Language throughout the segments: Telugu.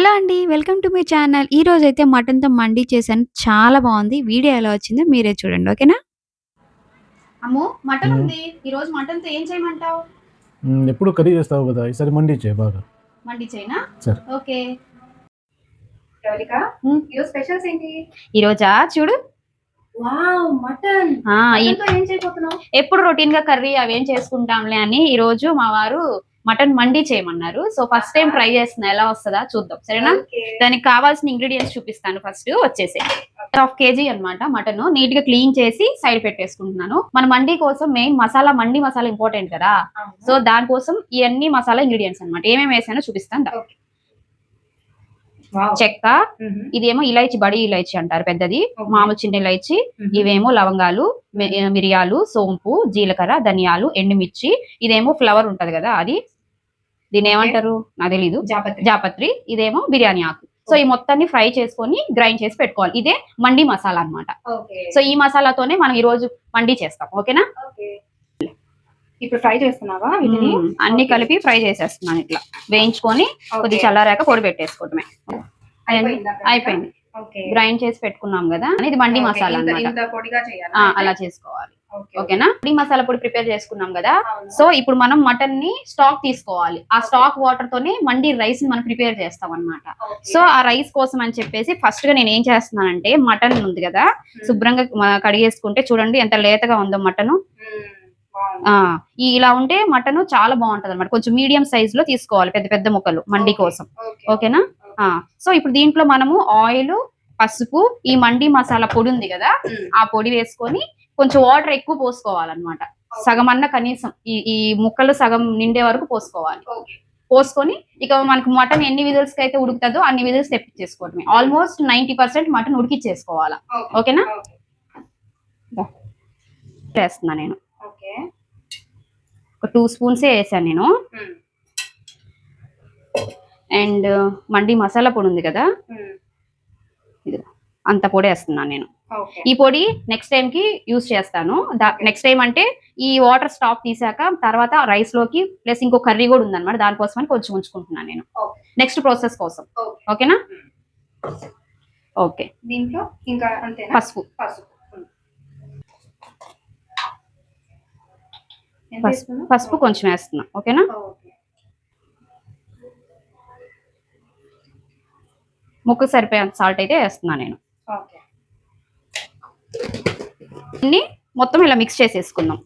హలో అండి. Welcome to my channel. ఈ రోజైతే మటన్‌తో మండి చేశాను. చాలా బావుంది. వీడియో ఎలా వచ్చిందో మీరే చూడండి. ఓకేనా? అమ్మో మటన్. ఉంది ఈ రోజు మటన్తో ఏం చేయమంటావు. ఎప్పుడు కర్రీ చేస్తావు కదా! ఈసారి మండి చేయి బాగా. మండి చేయనా సరే. ఓకే. ఈరోజు స్పెషల్స్ ఏంటి ఈ రోజా చూడు వావ్ మటన్ ఆ, ఈ- మటన్తో ఏం చేయబోతున్నావు ఎప్పుడు రొటీన్గా కర్రీ అవేం చేసుకుంటాంలే అని ఈ రోజు మా వారు మటన్ మండి చేయమన్నారు. సో ఫస్ట్ టైం ట్రై చేస్తున్నా. ఎలా వస్తుందా చూద్దాం. సరేనా. దానికి కావాల్సిన ఇంగ్రీడియంట్స్ చూపిస్తాను ఫస్ట్ వచ్చేసి హాఫ్ కేజీ అన్నమాట మటన్. నీట్గా క్లీన్ చేసి సైడ్ పెట్టేసుకుంటున్నాను. మన మండి కోసం మెయిన్ మసాలా మండి మసాలా ఇంపార్టెంట్ కదా. సో దానికోసం ఇవన్నీ మసాలా ఇంగ్రీడియంట్స్ అన్నమాట. ఏమేమి వేసానో చూపిస్తాను. చెక్క. మ్మ్. ఇదేమో ఇలైచి బడి ఇలైచి అంటారు పెద్దది. మామూలు చిన్న ఇలైచి మ్మ్. ఇవేమో లవంగాలు మిరియాలు సోంపు జీలకర్ర ధనియాలు ఎండుమిర్చి. ఇదేమో ఫ్లవర్ ఉంటది కదా అది. దీని ఏమంటారు? నాకు తెలీదు. జాపత్రి. జాపత్రి ఇదేమో బిర్యానీ ఆకు. సో ఈ మొత్తాన్ని ఫ్రై చేసుకొని గ్రైండ్ చేసి పెట్టుకోవాలి. ఇదే మండి మసాలా అన్నమాట. ఓకే. సో ఈ మసాలాతోనే మనం ఈ రోజు మండి చేస్తాం. ఓకేనా? ఓకే. ఇప్పుడు ఫ్రై చేస్తున్నావా వీటిని. అన్ని కలిపి ఫ్రై చేసేస్తున్నాను ఇట్లా. వేయించుకొని కొద్ది. చల్లారాక పొడి పెట్టేసుకోవటమే. అయిపోయిందా గ్రైండ్ చేసి పెట్టుకున్నాం కదా. ఇది మండి. మసాలా? అలా చేసుకోవాలి. ఓకేనా మండి మసాలా పొడి ప్రిపేర్ చేసుకున్నాం కదా. సో ఇప్పుడు మనం మటన్ని స్టాక్ తీసుకోవాలి ఆ స్టాక్ వాటర్ తోనే మండి రైస్ని మనం ప్రిపేర్ చేస్తాం అన్నమాట ఓకే. సో ఆ రైస్ కోసం అని చెప్పేసి ఫస్ట్గా నేను ఏం చేస్తున్నానంటే మటన్ ఉంది కదా. శుభ్రంగా కడిగేసుకుంటే చూడండి ఎంత లేతగా ఉందో మటన్ ఈ ఇలా ఉంటే మటన్ చాలా బాగుంటది అనమాట కొంచెం మీడియం సైజ్లో తీసుకోవాలి పెద్ద పెద్ద ముక్కలు మండి. కోసం ఓకే. ఓకేనా ఆ సో ఇప్పుడు దీంట్లో మనము ఆయిల్ పసుపు ఈ మండి మసాలా పొడి ఉంది కదా. ఆ పొడి వేసుకొని కొంచెం వాటర్ ఎక్కువ పోసుకోవాలన్నమాట సగం అన్న కనీసం ఈ ఈ ముక్కలు సగం నిండే వరకు పోసుకోవాలి. పోసుకొని ఇక మనకి మటన్ ఎన్ని విజిల్స్కి అయితే ఉడుకుతుందో అన్ని విజిల్స్ తెప్పించేసుకోవడమే ఆల్మోస్ట్ నైన్టీ పర్సెంట్ మటన్ ఉడికిచ్చేసుకోవాలా ఓకే. ఓకేనా ఓకే. వేస్తున్నా నేను ఓకే. ఒక టూ స్పూన్స్ వేసాను నేను. అండ్ మండి మసాలా పొడి ఉంది కదా. ఇది అంత పొడి వేస్తున్నాను నేను. ఈ పొడి నెక్స్ట్ టైం కి యూస్ చేస్తాను. నెక్స్ట్ టైం అంటే ఈ వాటర్ స్టాప్ తీసాక తర్వాత రైస్లోకి ప్లస్ ఇంకో కర్రీ కూడా ఉందన్నమాట. దానికోసమని కొంచెం ఉంచుకుంటున్నాను నేను. నెక్స్ట్ ప్రాసెస్ కోసం. ఓకే. ఓకేనా ఓకే దీంట్లో ఇంకా అంతేనా? పసుపు. పసుపు. ఎంత పసుపు. కొంచెం వేస్తున్నా. ఓకేనా ఓకే. ముక్కు సరిపోయేంత సాల్ట్ అయితే వేస్తున్నా నేను. ఓకే. అన్ని మొత్తం ఇలా మిక్స్ చేసేసుకుందాం.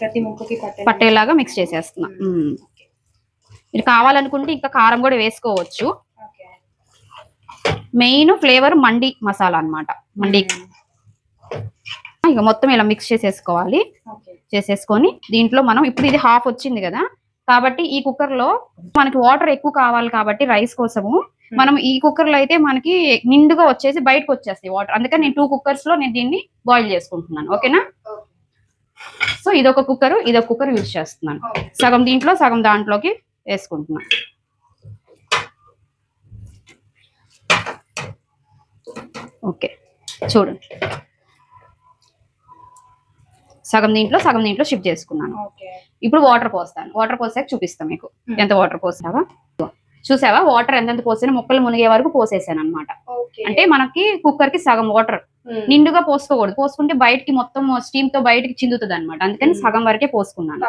ప్రతి ముక్కకి పట్టేలాగా మిక్స్ చేసేస్తున్నా. మీరు కావాలనుకుంటే ఇంకా కారం కూడా వేసుకోవచ్చు. మెయిన్ ఫ్లేవర్ మండి మసాలా అన్నమాట. మండి. ఇక మొత్తం ఇలా మిక్స్ చేసేసుకోవాలి. చేసేసుకొని దీంట్లో మనం ఇప్పుడు ఇది హాఫ్ వచ్చింది కదా. కాబట్టి ఈ కుక్కర్లో మనకి వాటర్ ఎక్కువ కావాలి కాబట్టి రైస్ కోసము మనం ఈ కుక్కర్లో అయితే మనకి నిండుగా వచ్చేసి బయటకు వచ్చేస్తాయి వాటర్ అందుకని నేను టూ కుక్కర్స్లో నేను దీన్ని బాయిల్ చేసుకుంటున్నాను. ఓకేనా? ఓకే. సో ఇదొక కుక్కర్ ఇదొక కుక్కర్ యూజ్ చేస్తున్నాను. ఓకే. సగం దీంట్లో సగం దాంట్లోకి వేసుకుంటున్నాను. ఓకే చూడండి. సగం దీంట్లో సగం దీంట్లో షిఫ్ట్ చేసుకున్నాను. ఇప్పుడు వాటర్ పోస్తాను. వాటర్ పోసాక చూపిస్తాను మీకు. Hmm. ఎంత వాటర్ పోసావా చూసావా? వాటర్ ఎంతెంత పోసాను ముక్కలు మునిగే వరకు పోసేసాను అనమాట. అంటే మనకి కుక్కర్కి సగం వాటర్. నిండుగా పోసుకోకూడదు. పోసుకుంటే బయటికి మొత్తం స్టీమ్తో బయటికి చిందుతుంది అనమాట అందుకని. సగం వరకే పోసుకున్నాను.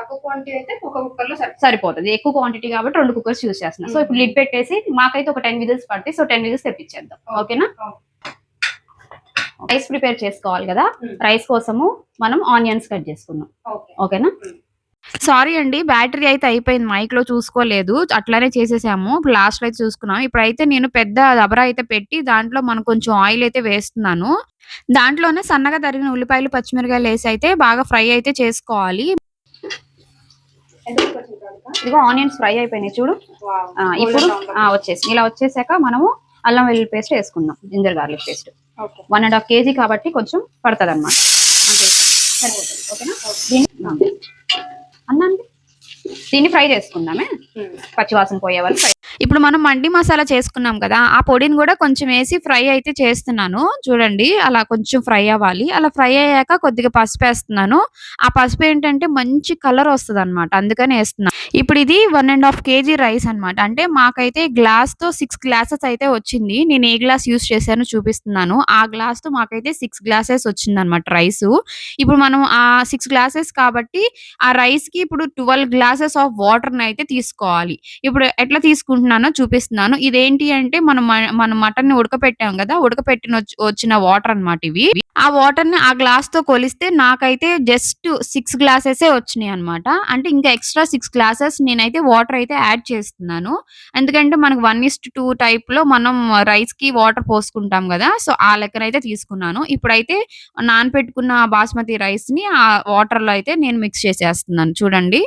సరిపోతుంది. ఎక్కువ క్వాంటిటీ కాబట్టి రెండు కుక్కర్స్ యూస్ చేస్తున్నా. సో ఇప్పుడు లిడ్ పెట్టేసి మాకైతే ఒక టెన్ విజిల్స్ పడతాయి. సో టెన్ విజిల్స్ తెప్పించేద్దాం. ఓకేనా? రైస్ ప్రిపేర్ చేసుకోవాలి కదా. రైస్ కోసము మనం ఆనియన్స్ కట్ చేసుకుందాం. ఓకే. ఓకేనా? సారీ అండి. బ్యాటరీ అయితే అయిపోయింది. మైక్‌లో చూసుకోలేదు. అట్లానే చేసేసాము. ఇప్పుడు లాస్ట్‌లో అయితే చూసుకున్నాం. ఇప్పుడైతే నేను పెద్ద దబరా అయితే పెట్టి దాంట్లో మనం కొంచెం ఆయిల్ అయితే వేస్తున్నాను. దాంట్లోనే సన్నగా తరిగిన ఉల్లిపాయలు, పచ్చిమిరపకాయలు వేసి అయితే బాగా ఫ్రై అయితే చేసుకోవాలి. ఇదిగో ఆనియన్స్ ఫ్రై అయిపోయినాయి చూడు. ఆ, ఇప్పుడు ఆ, వచ్చేసి ఇలా వచ్చేసాక మనము అల్లం వెల్లుల్లి పేస్ట్ వేసుకుందాం ginger garlic paste. One and half KG కాబట్టి కొంచెం పడుతుంది అనమాట సరిపోతుంది. ఓకేనా? దీన్ని అన్నాండి దీన్ని ఫ్రై చేసుకుందామే. పచ్చివాసన పోయే వరకు ఫ్రై ఇప్పుడు మనం మండి మసాలా చేసుకున్నాం కదా! ఆ పొడిని కూడా కొంచెం వేసి ఫ్రై అయితే చేస్తున్నాను. చూడండి అలా కొంచెం ఫ్రై అవ్వాలి. అలా ఫ్రై అయ్యాక కొద్దిగా పసుపు వేస్తున్నాను ఆ పసుపు ఏంటంటే మంచి కలర్ ఒస్తదనమాట. అందుకని వేస్తున్నాను ఇప్పుడు ఇది one and half KG rice అనమాట. అంటే మాకైతే గ్లాస్‌తో సిక్స్ గ్లాసెస్ అయితే వచ్చింది. నేను ఏ గ్లాస్ యూస్ చేశానో చూపిస్తున్నాను. ఆ గ్లాస్‌తో మాకైతే సిక్స్ గ్లాసెస్ వచ్చిందనమాట రైస్ ఇప్పుడు మనం ఆ సిక్స్ గ్లాసెస్ కాబట్టి ఆ రైస్‌కి ఇప్పుడు 12 గ్లాసెస్ ఆఫ్ వాటర్‌నయితే తీసుకోవాలి. ఇప్పుడు ఎట్లా తీసుకుంటున్నానో చూపిస్తున్నాను. ఇదేంటి అంటే మనం మనం మటన్ని ఉడకపెట్టాం కదా ఉడకపెట్టిన వచ్చిన వాటర్ అనమాట ఇవి. ఆ వాటర్ని ఆ గ్లాస్తో కొలిస్తే నాకైతే జస్ట్ సిక్స్ గ్లాసెసే వచ్చినాయన్నమాట. అంటే ఇంకా ఎక్స్‌ట్రా సిక్స్ గ్లాసెస్ నేనైతే వాటర్ అయితే యాడ్ చేస్తున్నాను. ఎందుకంటే మనకు 1:2 టైప్‌లో మనం రైస్కి వాటర్ పోసుకుంటాం కదా సో, ఆ లెక్కనైతే తీసుకున్నాను. ఇప్పుడైతే నానపెట్టుకున్న బాస్మతి రైస్ని ఆ వాటర్‌లో అయితే నేను మిక్స్ చేసేస్తున్నాను చూడండి.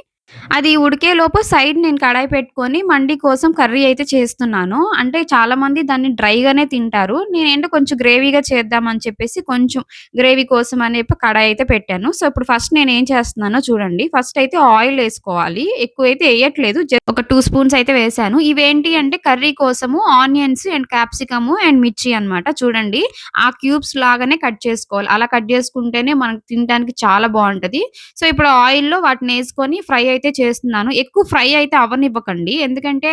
అది ఉడికేలోపు సైడ్ నేను కడాయి పెట్టుకొని మండి కోసం కర్రీ అయితే చేస్తున్నాను. అంటే చాలామంది దాన్ని డ్రైగానే తింటారు. నేనేంటో కొంచెం గ్రేవీగా చేద్దామని చెప్పేసి కొంచెం గ్రేవీ కోసం అని చెప్పి కడాయి అయితే పెట్టాను. సో, ఇప్పుడు ఫస్ట్ నేనేం చేస్తున్నానో చూడండి. ఫస్ట్ అయితే ఆయిల్ ఏసుకోవాలి. ఎక్కువైతే అయితే వేయట్లేదు ఒక 2 స్పూన్స్ అయితే వేశాను. ఇవేంటి అంటే కర్రీ కోసము ఆనియన్స్ అండ్ క్యాప్సికము అండ్ మిర్చి అనమాట. చూడండి ఆ క్యూబ్స్ లాగానే కట్ చేసుకోవాలి. అలా కట్ చేసుకుంటేనే మనకు తినడానికి చాలా బావుంటది. సో, ఇప్పుడు ఆయిల్‌లో వాటినేసుకొని ఫ్రై అయితే చేస్తున్నాను. ఎక్కువ ఫ్రై అయితే అవనివ్వకండి ఎందుకంటే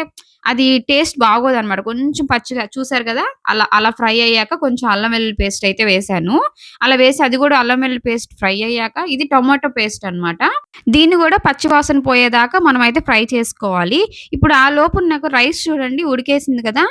అది టేస్ట్ బాగోదనమాట. కొంచెం పచ్చిగా చూసారు కదా అలా అలా ఫ్రై అయ్యాక కొంచెం అల్లం వెల్లుల్లి పేస్ట్ అయితే వేశాను. అలా వేసి అది కూడా అల్లం వెల్లుల్లి పేస్ట్ ఫ్రై అయ్యాక ఇది టొమాటో పేస్ట్ అనమాట. దీన్ని కూడా పచ్చివాసన పోయేదాకా మనం అయితే ఫ్రై చేసుకోవాలి. ఇప్పుడు ఆ లోపు నాకు రైస్ చూడండి ఉడికేసింది కదా!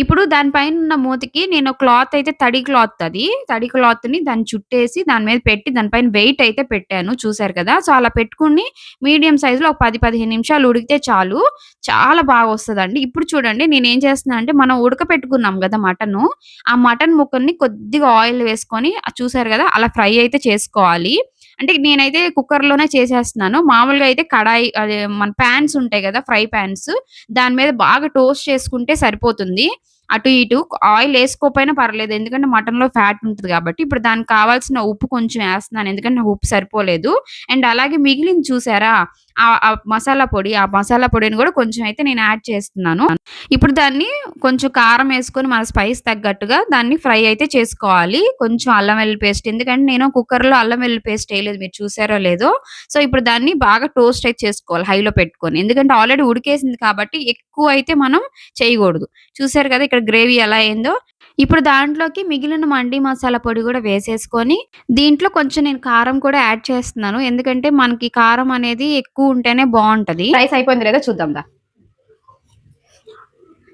ఇప్పుడు దాని పైనున్న మూతకి నేను క్లాత్ అయితే తడి క్లాత్ అది. తడి క్లాత్‌ని దాన్ని చుట్టేసి దాని మీద పెట్టి దాని పైన వెయిట్ అయితే పెట్టాను. చూసారు కదా! సో, అలా పెట్టుకొని మీడియం సైజ్‌లో ఒక 10, 15 నిమిషాలు ఉడికితే చాలు. చాలా బాగొస్తదండి. ఇప్పుడు చూడండి నేనేం చేస్తున్నానంటే మనం ఉడకపెట్టుకున్నాం గదా మటను. ఆ మటన్ ముక్కల్ని కొద్దిగా ఆయిల్ వేసుకొని ఆహ్, చూసారు గదా! అలా ఫ్రై అయితే చేసుకోవాలి. అంటే నేనైతే కుక్కర్‌లోనే చేసేస్తున్నాను. మామూలుగా అయితే కడాయి అదే మన పాన్స్ ఉంటాయి కదా ఫ్రై పాన్స్ దాని మీద బాగా టోస్ట్ చేసుకుంటే సరిపోతుంది. అటు ఇటు ఆయిల్ వేసుకోకపోయినా పర్లేదు. ఎందుకంటే మటన్‌లో ఫ్యాట్ ఉంటుంది కాబట్టి ఇప్పుడు దానికి కావాల్సిన ఉప్పు కొంచెం వేస్తున్నాను ఎందుకంటే నాకు ఉప్పు సరిపోలేదు. అండ్ అలాగే మిగిలింది చూసారా? ఆ మసాలా పొడి, ఆ మసాలా పొడిని కూడా కొంచెం అయితే నేను యాడ్ చేస్తున్నాను. ఇప్పుడు దాన్ని కొంచెం కారం వేసుకొని మన స్పైస్ తగ్గట్టుగా దాన్ని ఫ్రై అయితే చేసుకోవాలి. కొంచెం అల్లం వెల్లుల్లి పేస్ట్ ఎందుకంటే నేను కుక్కర్‌లో అల్లం వెల్లుల్లి పేస్ట్ వేయలేదు మీరు చూసారో లేదో. సో, ఇప్పుడు దాన్ని బాగా టోస్ట్ అయితే చేసుకోవాలి హైలో పెట్టుకొని. ఎందుకంటే ఆల్రెడీ ఉడికేసింది కాబట్టి ఎక్కువ అయితే మనం చేయకూడదు చూసారు కదా ఇక్కడ గ్రేవీ ఎలా అయిందో. ఇప్పుడు దాంట్లోకి మిగిలిన మండి మసాలా పొడి గూడా వేసేసుకొని దీంట్లో కొంచెం నేను కారం కూడా యాడ్ చేస్తున్నాను. ఎందుకంటే మనకి కారం అనేది ఎక్కువ ఉంటేనే బావుంటది. రైస్ అయిపోయిందో లేదో చూద్దాం దా.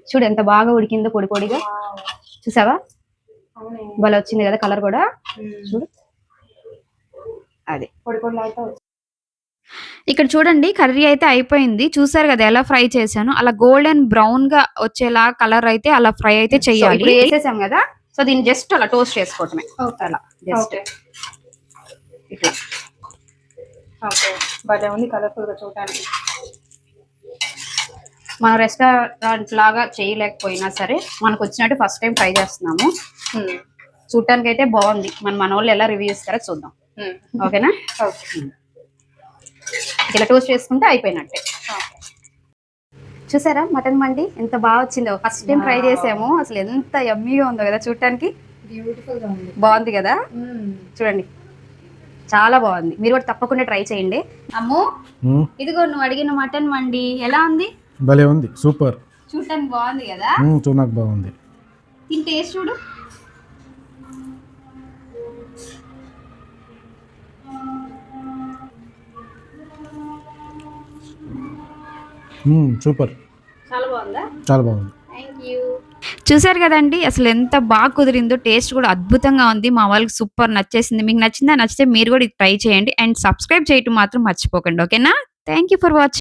చూడు ఎంత బాగా ఉడికిందో పొడి పొడిగా. చూసావా? భలే వచ్చింది కదా కలర్ కూడా. చూడు. అది. పొడి వచ్చింది. ఇక్కడ చూడండి కర్రీ అయితే అయిపోయింది. చూసారు గదా! ఎలా ఫ్రై చేశానో. అలా గోల్డెన్ బ్రౌన్‌గా వచ్చేలా కలర్ అయితే అలా ఫ్రై అయితే సో, చెయ్యాలి. ఇప్పుడు ఏసేసాం కదా! సో, దీన్ని జస్ట్ అలా టోస్ట్ చేసుకోవటమే. ఓకే. అలా జస్ట్. ఇట్లా. భలే ఉంది కలర్‌ఫుల్‌గా చూడటానికి. మనం రెస్టారెంట్ లాగా చేయలేకపోయినా సరే మనకు వచ్చినట్టు ఫస్ట్ టైం ట్రై చేస్తున్నాము. చూడటానికి అయితే బాగుంది. మన మనోళ్ళు ఎలా రివ్యూ ఇస్తారో చూద్దాం. ఓకేనా? ఓకే. ఇలా టోస్ట్ చేసుకుంటే అయిపోయినట్టే. చూసారా మటన్ మండి ఎంత బాగా వచ్చిందో ఫస్ట్ టైం ట్రై! చేసాము అసలు ఎంత యమ్మీగా ఉందో కదా చూడటానికి. బాగుంది కదా. చూడండి చాలా బాగుంది మీరు కూడా తప్పకుండా ట్రై చేయండి అమ్ము. ఇదిగో నువ్వు అడిగిన మటన్ మండి ఎలా ఉంది? భలే ఉంది సూపర్ చూడటానికి బాగుంది గదా! హ్మ్, చూడడానికి బాగుంది దీని టేస్ట్ చూడు. సూపర్ చాలా బాగుందా చాలా బాగుంది థ్యాంక్ యూ చూసారు కదండీ! అసలు ఎంత బాగా కుదిరిందో. టేస్ట్ కూడా అద్భుతంగా ఉంది. మా వాళ్ళకి సూపర్ నచ్చేసింది. మీకు నచ్చిందా? నచ్చితే మీరు కూడా ఇది ట్రై చేయండి. అండ్ సబ్స్క్రైబ్ చేయటం మాత్రం మర్చిపోకండి. ఓకేనా? Thank you for watching.